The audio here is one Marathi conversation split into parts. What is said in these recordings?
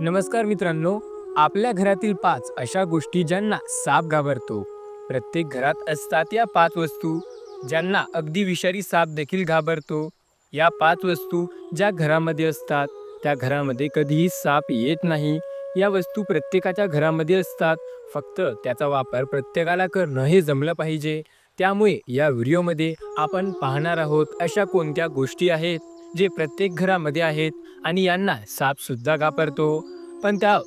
नमस्कार मित्रांनो आपल्या घरातील पाच अशा गोष्टी ज्यांना साप घाबरतो. प्रत्येक घरात असतात या पाच वस्तू ज्यांना अगदी विषारी साप देखील घाबरतो. या पाच वस्तू ज्या घरामध्ये असतात त्या घरामध्ये कधीही साप येत नाही. या वस्तू प्रत्येकाच्या घरामध्ये असतात फक्त त्याचा वापर प्रत्येकाला करणं हे जमलं पाहिजे. त्यामुळे या व्हिडिओमध्ये आपण पाहणार आहोत अशा कोणत्या गोष्टी आहेत? जे प्रत्येक घरामध्ये आहेत आणि यांना सापसुद्धा घाबरतो. पण त्या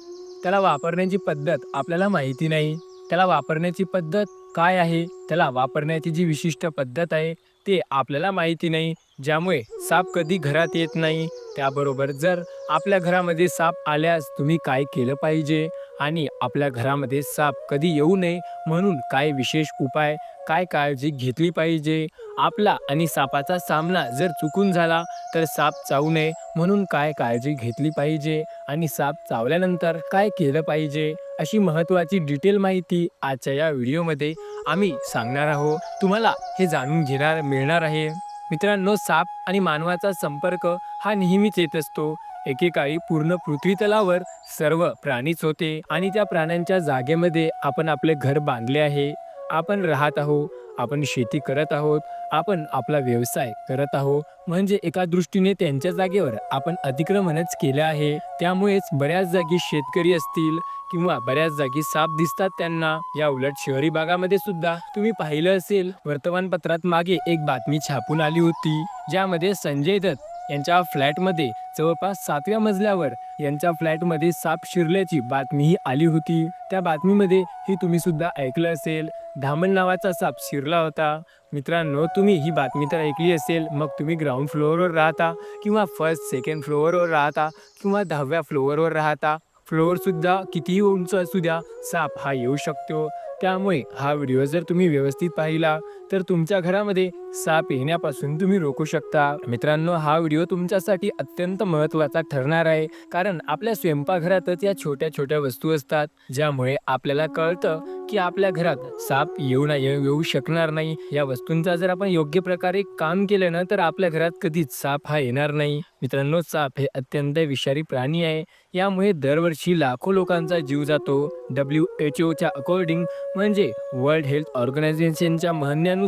त्याला वापरण्याची पद्धत आपल्याला माहिती नाही. त्याला वापरण्याची पद्धत काय आहे? त्याला वापरण्याची जी विशिष्ट पद्धत आहे ते आपल्याला माहिती नाही. ज्यामुळे साप कधी घरात येत नाही त्याबरोबर जर आपल्या घरामध्ये साप आल्यास तुम्ही काय केलं पाहिजे? आणि आपल्या घरामध्ये साप कधी येऊ नये म्हणून काय विशेष उपाय काय काळजी घेतली पाहिजे? आपला आणि सापाचा सामना जर चुकून झाला तर साप चावू नये म्हणून काय काळजी घेतली पाहिजे? आणि साप चावल्यानंतर काय केलं पाहिजे? अशी महत्त्वाची डिटेल माहिती आजच्या या व्हिडिओमध्ये आम्ही सांगणार आहोत. तुम्हाला हे जाणून घेणार मिळणार आहे. मित्रांनो साप आणि मानवाचा संपर्क हा नेहमीच येत असतो. एकेकाळी पूर्ण पृथ्वीतलावर सर्व प्राणीच होते आणि त्या प्राण्यांच्या जागेमध्ये आपण आपले घर बांधले आहे. आपण राहत आहोत आपण शेती करत आहोत आपण आपला व्यवसाय करत आहोत. म्हणजे एका दृष्टीने त्यांच्या जागेवर आपण अतिक्रमणच केलं आहे. त्यामुळेच बऱ्याच जागी शेतकरी असतील किंवा बऱ्याच जागी साप दिसतात त्यांना. या उलट शहरी भागामध्ये सुद्धा तुम्ही पाहिलं असेल वर्तमानपत्रात मागे एक बातमी छापून आली होती ज्यामध्ये संजय दत्त यांच्या फ्लॅटमध्ये जवळपास सातव्या मजल्यावर यांच्या फ्लॅटमध्ये साप शिरल्याची बातमीही आली होती. त्या बातमीमध्ये ही तुम्ही सुद्धा ऐकलं असेल. धामण नावाचा साप शिरला होता. मित्रांनो तुम्ही ही बातमी तर ऐकली असेल. मग तुम्ही ग्राउंड फ्लोअरवर राहता किंवा फर्स्ट सेकंड फ्लोअरवर राहता किंवा दहाव्या फ्लोअरवर राहता. फ्लोअरसुद्धा कितीही उंच असू द्या साप हा येऊ शकतो. त्यामुळे हा व्हिडिओ जर तुम्ही व्यवस्थित पाहिला तर तुमच्या घरामध्ये साप येण्यापासून तुम्ही रोखू शकता. मित्रांनो हा व्हिडिओ तुमच्यासाठी अत्यंत महत्त्वाचा ठरणार आहे. कारण आपल्या स्वयंपाकघरातच या छोट्या छोट्या वस्तू असतात ज्यामुळे आपल्याला कळतं की आपल्या घरात साप येऊ नाही येऊ शकणार नाही. या वस्तूंचा जर आपण योग्य प्रकारे काम केलं ना तर आपल्या घरात कधीच साप हा येणार नाही. मित्रांनो साप हे अत्यंत विषारी प्राणी आहे. यामुळे दरवर्षी लाखो लोकांचा जीव जातो. डब्ल्यू एच ओच्या अकॉर्डिंग म्हणजे वर्ल्ड हेल्थ ऑर्गनायझेशनच्या म्हणण्यानुसार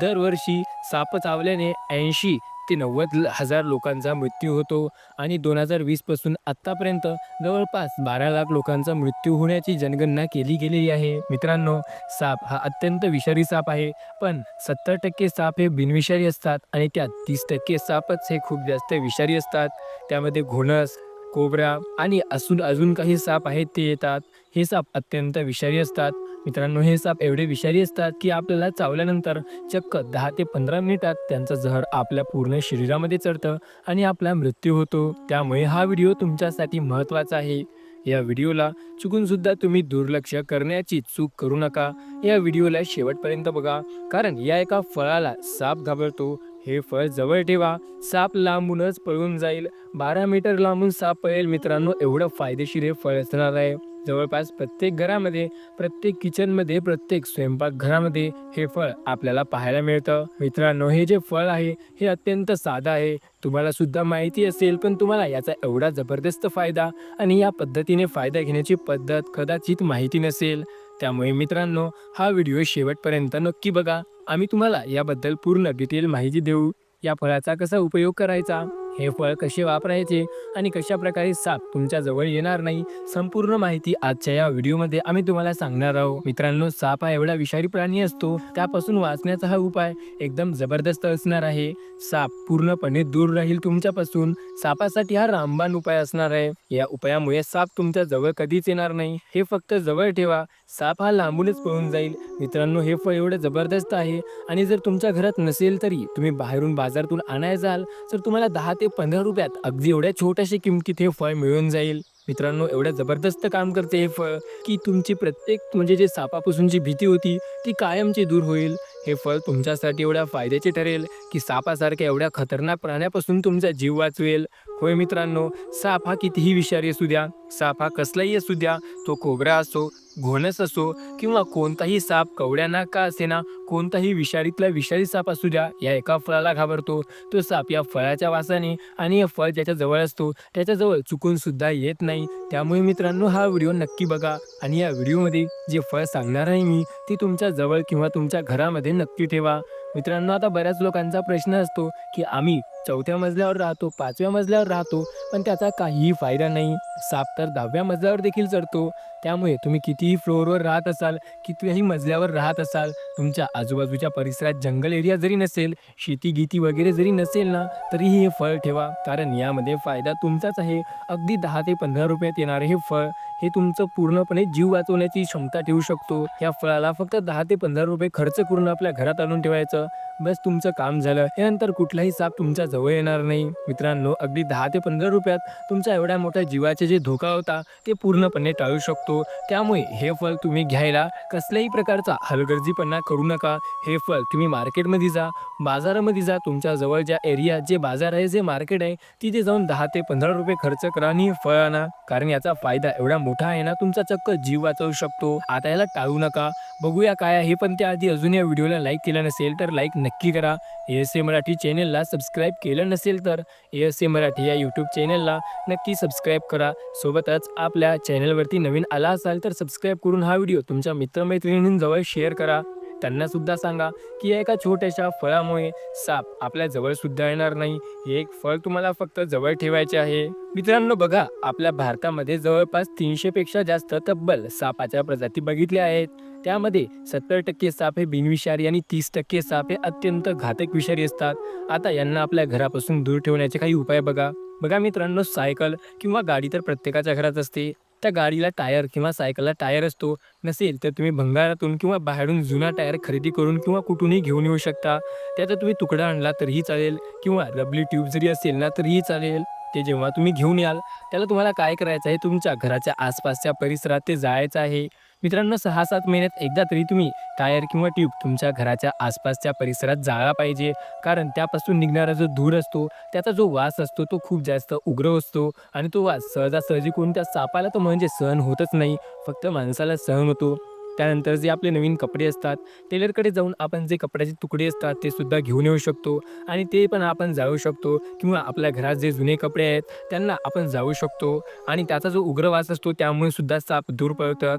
दरवर्षी साप चावल्याने ऐंशी ते नव्वद हजार लोकांचा मृत्यू होतो आणि दोन हजार वीसपासून आत्तापर्यंत जवळपास बारा लाख लोकांचा मृत्यू होण्याची जनगणना केली गेलेली आहे. मित्रांनो साप हा अत्यंत विषारी साप आहे पण सत्तर टक्के साप हे बिनविषारी असतात आणि त्यात तीस टक्के सापच हे खूप जास्त विषारी असतात. त्यामध्ये घोणस कोबरा आणि असून अजून काही साप आहेत ते येतात. हे साप अत्यंत विषारी असतात. मित्रांनो हे साप एवढे विषारी असतात की आपल्याला चावल्यानंतर चक्क दहा ते पंधरा मिनिटात त्यांचं जहर आपल्या पूर्ण शरीरामध्ये चढतं आणि आपला मृत्यू होतो. त्यामुळे हा व्हिडिओ तुमच्यासाठी महत्त्वाचा आहे. या व्हिडिओला चुकून सुद्धा तुम्ही दुर्लक्ष करण्याची चूक करू नका. या व्हिडिओला शेवटपर्यंत बघा कारण या एका फळाला साप घाबरतो. हे फळ जवळ ठेवा. साप लांबूनच पळून जाईल. बारा मीटर लांबून साप पळेल मित्रांनो एवढं फायदेशीर हे फळ असणार आहे. जवळपास प्रत्येक घरामध्ये प्रत्येक किचनमध्ये प्रत्येक स्वयंपाकघरामध्ये हे फळ आपल्याला पाहायला मिळतं. मित्रांनो हे जे फळ आहे हे अत्यंत साधं आहे. तुम्हाला सुद्धा माहिती असेल पण तुम्हाला याचा एवढा जबरदस्त फायदा आणि या पद्धतीने फायदा घेण्याची पद्धत कदाचित माहिती नसेल. त्यामुळे मित्रांनो हा व्हिडिओ शेवटपर्यंत नक्की बघा. आम्ही तुम्हाला याबद्दल पूर्ण डिटेल माहिती देऊ. या फळाचा कसा उपयोग करायचा? हे फळ कसे वापरायचे आणि कशा प्रकारे साप तुमच्या जवळ येणार नाही संपूर्ण माहिती आजच्या या व्हिडिओमध्ये आम्ही तुम्हाला सांगणार आहोत. मित्रांनो साप हा एवढा विषारी प्राणी असतो त्यापासून वाचण्याचा हा उपाय एकदम जबरदस्त असणार आहे. साप पूर्णपणे दूर राहील तुमच्यापासून. सापासाठी हा रामबाण उपाय असणार आहे. या उपायामुळे साप तुमच्या जवळ कधीच येणार नाही. हे फक्त जवळ ठेवा. साप हा लांबूनच पळून जाईल. मित्रांनो हे फळ एवढं जबरदस्त आहे. आणि जर तुमच्या घरात नसेल तरी तुम्ही बाहेरून बाजारातून आणाय जाल तर तुम्हाला दहा ते पंधरा रुपयात अगदी एवढ्या छोट्याशा किमतीत हे फळ मिळून जाईल. मित्रांनो एवढं जबरदस्त काम करते हे फळ की तुमची प्रत्येक म्हणजे जे सापापासूनची भीती होती ती कायमची दूर होईल. हे फळ तुमच्यासाठी एवढ्या फायद्याचे ठरेल की सापासारख्या एवढ्या खतरनाक प्राण्यापासून तुमचा जीव वाचवेल. होय मित्रांनो साप हा कितीही विषारी असू द्या साप हा कसलाही असू द्या तो कोबरा असो घोणस असो किंवा कोणताही साप कवड्यांना का असेना कोणताही विषारीतला विषारी साप असू द्या या एका फळाला घाबरतो. तो साप या फळाच्या वासाने आणि हे फळ ज्याच्या जवळ असतो त्याच्याजवळ चुकून सुद्धा येत नाही. त्यामुळे मित्रांनो हा व्हिडिओ नक्की बघा आणि या व्हिडिओमध्ये जे फळ सांगणार आहे मी ते तुमच्या जवळ किंवा तुमच्या घरामध्ये नक्की ठेवा. मित्रांनो आता बऱ्याच लोकांचा प्रश्न असतो की आम्ही चौथ्या मजल्यावर राहतो पाचव्या मजल्यावर राहतो पण त्याचा काहीही फायदा नाही. साप तर दहाव्या मजल्यावर देखील चढतो. त्यामुळे तुम्ही कितीही फ्लोअरवर राहत असाल कितीही मजल्यावर राहत असाल तुमच्या आजूबाजूच्या परिसरात जंगल एरिया जरी नसेल शेती गीती वगैरे जरी नसेल ना तरीही हे फळ ठेवा. कारण यामध्ये फायदा तुमचाच आहे. अगदी दहा ते पंधरा रुपयात येणारे हे फळ हे तुमचं पूर्णपणे जीव वाचवण्याची क्षमता ठेवू शकतो. या फळाला फक्त दहा ते पंधरा रुपये खर्च करून आपल्या घरात आणून ठेवायचं. बस तुमचं काम झालं. यानंतर कुठलाही साप तुमच्या जवळ येणार नाही. मित्रांनो अगदी दहा ते पंधरा रुपयात तुमचा एवढ्या मोठ्या जीवाचे जे धोका होता ते पूर्णपणे टाळू शकतो. त्यामुळे हे फळ तुम्ही घ्यायला कसल्याही प्रकारचा हलगर्जीपणा करू नका. हे फळ तुम्ही मार्केटमध्ये जा. बाजारामध्ये जा. तुमच्या जवळ ज्या जे बाजार आहे जे मार्केट आहे तिथे जाऊन दहा ते पंधरा रुपये खर्च करा आणि फळ आणा. कारण याचा फायदा एवढा मोठा आहे ना तुमचा चक्क जीव वाचवू शकतो. आता याला टाळू नका. बघूया काय आहे पण त्याआधी अजून या व्हिडिओला लाईक केला नसेल तर लाईक नक्की करा. एस ए मराठी चॅनेलला सबस्क्राईब केलं नसेल तर एस ए मराठी या यूट्यूब चॅनेलला नक्की सबस्क्राईब करा. सोबतच आपल्या चॅनेलवरती नवीन आले असाल तर सबस्क्राईब करून हा व्हिडिओ तुमच्या मित्रमैत्रिणींजवळ शेअर करा. त्यांना सुद्धा सांगा की या एका छोट्याशा फळामुळे साप आपल्या जवळ सुद्धा येणार नाही. हे एक फळ तुम्हाला फक्त जवळ ठेवायचे आहे. मित्रांनो बघा आपल्या भारतामध्ये जवळपास तीनशे पेक्षा जास्त तब्बल सापाच्या प्रजाती बघितल्या आहेत. त्यामध्ये सत्तर टक्के साप हे बिनविषारी आणि तीस टक्के साप हे अत्यंत घातक विषारी असतात. आता यांना आपल्या घरापासून दूर ठेवण्याचे काही उपाय बघा. बघा मित्रांनो सायकल किंवा गाडी तर प्रत्येकाच्या घरात असते. त्या गाडीला टायर किंवा सायकलला टायर असतो नसेल तर तुम्ही भंगारातून किंवा बाहेरून जुना टायर खरेदी करून किंवा कुठूनही घेऊन येऊ शकता. त्याचा तुम्ही तुकडा आणला तरीही चालेल किंवा रबली ट्यूब जरी असेल ना तरीही चालेल. ते जेव्हा तुम्ही घेऊन याल त्याला तुम्हाला काय करायचं आहे? तुमच्या घराच्या आसपासच्या परिसरात ते जायचं आहे. मित्रांनो सहा सात महिन्यात एकदा तरी तुम्ही टायर किंवा ट्यूब तुमच्या घराच्या आसपासच्या परिसरात जाळा पाहिजे. कारण त्यापासून निघणारा जो धूर असतो त्याचा जो वास असतो तो खूप जास्त उग्र असतो. आणि तो वास सहजासहजी कोणत्या सापाला तो म्हणजे सहन होतच नाही. फक्त माणसाला सहन होतो. त्यानंतर जे आपले नवीन कपडे असतात टेलरकडे जाऊन आपण जे कपड्याचे तुकडे असतात ते सुद्धा घेऊन येऊ शकतो. आणि ते पण आपण जाळू शकतो. किंवा आपल्या घरात जे जुने कपडे आहेत त्यांना आपण जाळू शकतो. आणि त्याचा जो उग्र वास असतो त्यामुळे सुद्धा साप दूर पळतात.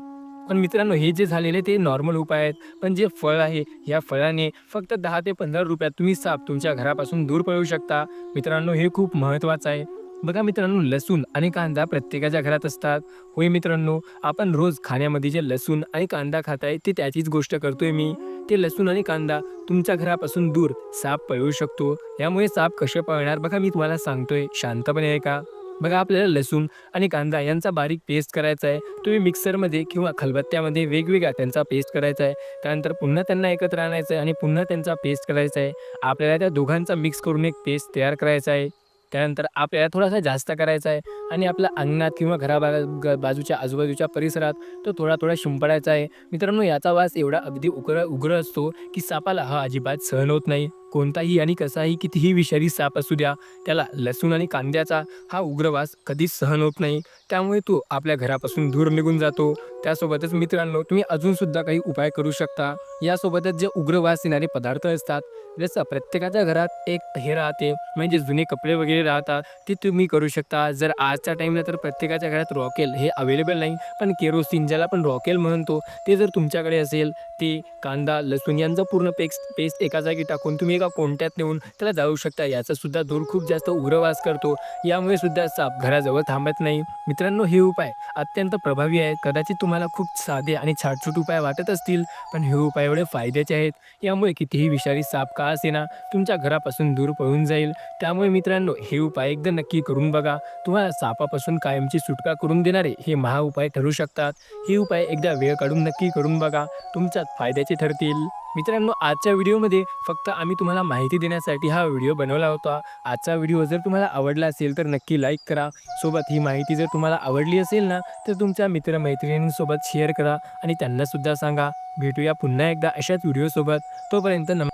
पण मित्रांनो हे जे झालेले ते नॉर्मल उपाय आहेत. पण जे फळ आहे या फळाने फक्त दहा ते पंधरा रुपयात तुम्ही साप तुमच्या घरापासून दूर पळवू शकता. मित्रांनो हे खूप महत्त्वाचं आहे. बघा मित्रांनो लसूण आणि कांदा प्रत्येकाच्या घरात असतात. होय मित्रांनो आपण रोज खाण्यामध्ये जे लसूण आणि कांदा खाताय ते त्याचीच गोष्ट करतोय मी. ते लसूण आणि कांदा तुमच्या घरापासून दूर साप पळवू शकतो. यामुळे साप कसे पळणार बघा मी तुम्हाला सांगतोय. शांतपणे आहे का बघा आपल्याला लसूण आणि कांदा यांचा बारीक पेस्ट करायचा आहे. तुम्ही मिक्सरमध्ये किंवा खलबत्त्यामध्ये वेगवेगळा त्यांचा पेस्ट करायचा आहे. त्यानंतर पुन्हा त्यांना एकत्र आणायचं आहे आणि पुन्हा त्यांचा पेस्ट करायचा आहे. आपल्याला त्या दोघांचा मिक्स करून एक पेस्ट तयार करायचा आहे. त्यानंतर आपल्याला थोडासा जास्त करायचा आहे. आणि आपल्या अंगणात किंवा घराबा ग- बाजूच्या आजूबाजूच्या परिसरात तो थोडा थोडा शिंपडायचा आहे. मित्रांनो याचा वास एवढा अगदी उग्र उग्र असतो की सापाला हा अजिबात सहन होत नाही. कोणताही आणि कसाही कितीही विषारी साप असू द्या त्याला लसूण आणि कांद्याचा हा उग्रवास कधीच सहन होत नाही. त्यामुळे तो आपल्या घरापासून दूर निघून जातो. त्यासोबतच मित्रांनो तुम्ही अजूनसुद्धा काही उपाय करू शकता. यासोबतच जे उग्रवास येणारे पदार्थ असतात जसं प्रत्येकाच्या घरात एक हे राहते म्हणजे जुने कपडे वगैरे राहतात ते तुम्ही करू शकता. जर आजच्या टाईमला तर प्रत्येकाच्या घरात रॉकेल हे अवेलेबल नाही पण केरोसिन ज्याला आपण रॉकेल म्हणतो ते जर तुमच्याकडे असेल ते कांदा लसूण यांचा पूर्ण पेस्ट पेस्ट एका जागी टाकून तुम्ही एका कोणत्यात नेऊन त्याला जाऊ शकता. याचासुद्धा धूर खूप जास्त उग्रवास करतो. यामुळे सुद्धा साप घराजवळ थांबत नाही. मित्रांनो हे उपाय अत्यंत प्रभावी आहेत. कदाचित तुम्हाला खूप साधे आणि छाटछूट उपाय वाटत असतील पण हे उपाय एवढे फायद्याचे आहेत. यामुळे कितीही विषारी साप का असेना तुमच्या घरापासून दूर पळून जाईल. त्यामुळे मित्रांनो हे उपाय एकदा नक्की करून बघा. तुम्हाला सापापासून कायमची सुटका करून देणारे हे महा उपाय ठरू शकतात. हे उपाय एकदा वेळ काढून नक्की करून बघा. तुमच्यात फायद्याचे ठरतील. मित्रांनो आजच्या व्हिडिओमध्ये फक्त आम्ही तुम्हाला माहिती देण्यासाठी हा व्हिडिओ बनवला होता. आजचा व्हिडिओ जर तुम्हाला आवडला असेल तर नक्की लाईक करा. सोबत ही माहिती जर तुम्हाला आवडली असेल ना तर तुमच्या मित्रमैत्रिणींसोबत शेअर करा आणि त्यांनासुद्धा सांगा. भेटूया पुन्हा एकदा अशाच व्हिडिओसोबत. तोपर्यंत नम